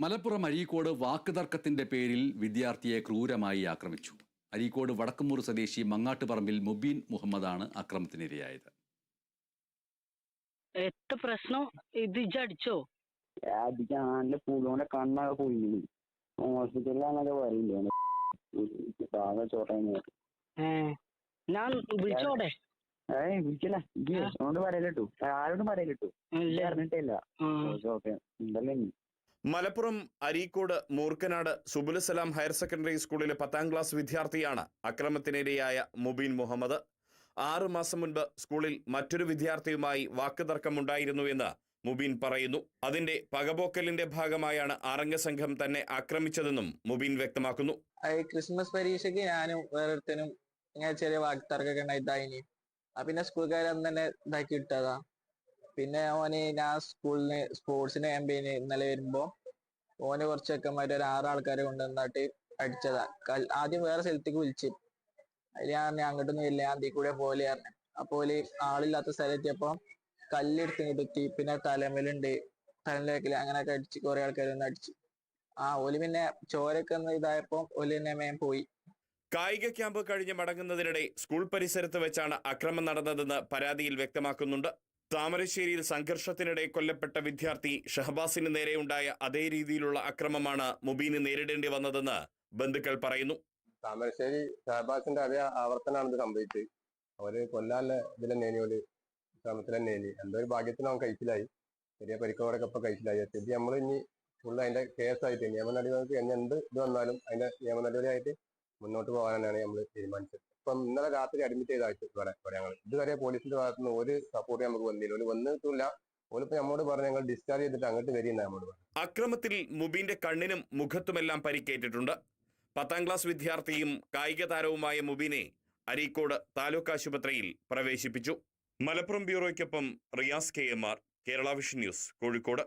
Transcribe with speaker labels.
Speaker 1: മലപ്പുറം അരീക്കോട് വാക്കുതർക്കത്തിന്റെ പേരിൽ വിദ്യാർത്ഥിയെ ക്രൂരമായി ആക്രമിച്ചു. അരീക്കോട് വടക്കുമൂർ സ്വദേശി മങ്ങാട്ടുപറമ്പിൽ മുബീൻ മുഹമ്മദാണ് അക്രമത്തിനിരയായത്
Speaker 2: എത്ര പ്രശ്നം? ഇത്
Speaker 3: അടിച്ചോ? കണ്ണൊക്കെ പോയി പറയില്ലേ ചോട്ടേന്ന്
Speaker 2: ഞാൻ വിളിച്ചോടെ?
Speaker 3: ഏയ് വിളിക്കല ഇജ്ജ് അതുകൊണ്ട് പറയലിട്ടു. ആരോടും പറയലിട്ടു.
Speaker 2: ഇല്ല.
Speaker 3: അറിഞ്ഞിട്ടില്ല ഓക്കെ ഉണ്ടല്ലോ
Speaker 4: മലപ്പുറം അരീക്കോട് മൂർക്കനാട് സുബുലസലാം ഹയർ സെക്കൻഡറി സ്കൂളിലെ പത്താം ക്ലാസ് വിദ്യാർത്ഥിയാണ് അക്രമത്തിനിരയായ മുബീൻ മുഹമ്മദ്. ആറു മാസം മുൻപ് സ്കൂളിൽ മറ്റൊരു വിദ്യാർത്ഥിയുമായി വാക്കുതർക്കമുണ്ടായിരുന്നു എന്ന് മുബീൻ പറയുന്നു. അതിന്റെ പകപോക്കലിന്റെ ഭാഗമായാണ് ആറംഗ സംഘം തന്നെ ആക്രമിച്ചതെന്നും മുബീൻ വ്യക്തമാക്കുന്നു.
Speaker 5: ക്രിസ്മസ് പരീക്ഷയ്ക്ക് ഞാനും വേറൊരുത്തനും ചെറിയ വാക്കുതർക്കൊക്കെ ഉണ്ടായി ആ പിന്നെ സ്കൂൾക്കാർ തന്നെ ഇതാക്കി ഇട്ടതാ പിന്നെ ഓന് ഞാൻ സ്കൂളിന് സ്പോർട്സിന് ക്യാമ്പയിന് ഇന്നലെ വരുമ്പോ ഓന് കുറച്ച് ഒരു ആറ് ആൾക്കാരെ കൊണ്ടുവന്നിട്ട് അടിച്ചതാ. ആദ്യം വേറെ സ്ഥലത്തേക്ക് വിളിച്ച്. അതിൽ ഞാൻ പറഞ്ഞു അങ്ങോട്ടൊന്നും ഇല്ല ഞാൻ അതിൽ കൂടെ പോലെ പറഞ്ഞു. അപ്പോലെ ആളില്ലാത്ത സ്ഥലത്തെത്തിയപ്പോ കല്ലെടുത്ത് കിട്ടി പിന്നെ തലമേലുണ്ട് തലയിലേക്കിൽ അങ്ങനെയൊക്കെ അടിച്ച് കുറെ ആൾക്കാർ ഒന്ന് അടിച്ചു. ആ ഓൽ പിന്നെ ചോരൊക്കെ ഒന്ന് ഇതായപ്പോ ഓൽ തന്നെ മേം പോയി.
Speaker 4: കായിക ക്യാമ്പ് കഴിഞ്ഞ് മടങ്ങുന്നതിനിടെ സ്കൂൾ പരിസരത്ത് വെച്ചാണ് അക്രമം നടന്നതെന്ന് പരാതിയിൽ വ്യക്തമാക്കുന്നുണ്ട്. താമരശ്ശേരിയിൽ സംഘർഷത്തിനിടെ കൊല്ലപ്പെട്ട വിദ്യാർത്ഥി ഷഹബാസിന് നേരെയുണ്ടായ അതേ രീതിയിലുള്ള അക്രമമാണ് മുബീന് നേരിടേണ്ടി വന്നതെന്ന് ബന്ധുക്കൾ പറയുന്നു.
Speaker 6: താമരശ്ശേരി ഷഹബാസിന്റെ അതേ ആവർത്തനാണ് ഇത് സംഭവിച്ചത്. അവർ കൊല്ലാനുള്ള ഇതിലെ നേനിയോൽ ശ്രമത്തിലെ നേനി എന്തോ ഒരു ഭാഗ്യത്തിന് അവൻ കഴിച്ചിലായി. ചെറിയ പരിക്കോടൊക്കെ ഇപ്പൊ കഴിച്ചിലായി. സ്ഥിതി നമ്മൾ ഇനി ഫുള്ള് അതിന്റെ കേസായിട്ട് നിയമ നടപടികൾക്ക് എന്ത് ഇത് വന്നാലും അതിന്റെ നിയമ നടപടിയായിട്ട് മുന്നോട്ട് പോകാനാണ് നമ്മൾ തീരുമാനിച്ചത്. ഇപ്പം ഇന്നലെ രാത്രി അഡ്മിറ്റ് ഇവിടെ ഇവിടെ ഞങ്ങൾ ഇതുവരെ പോലീസിന്റെ ഭാഗത്തുനിന്ന് ഒരു സപ്പോർട്ട് നമുക്ക് വന്നില്ല. ഒരു വന്നിട്ടില്ല ഓലിപ്പോ നമ്മോട് പറഞ്ഞു ഞങ്ങൾ ഡിസ്ചാർജ് ചെയ്തിട്ട് അങ്ങോട്ട് വരിയെന്നാണ് നമ്മോട് പറഞ്ഞു
Speaker 4: അക്രമത്തിൽ മുബീന്റെ കണ്ണിനും മുഖത്തുമെല്ലാം പരിക്കേറ്റിട്ടുണ്ട്. പത്താം ക്ലാസ് വിദ്യാർത്ഥിയും കായിക താരവുമായ മുബീനെ അരീക്കോട് താലൂക്ക് ആശുപത്രിയിൽ പ്രവേശിപ്പിച്ചു. Malappuram ബ്യൂറോയ്ക്കൊപ്പം Riyas K M R Kerala vision news Kozhikode.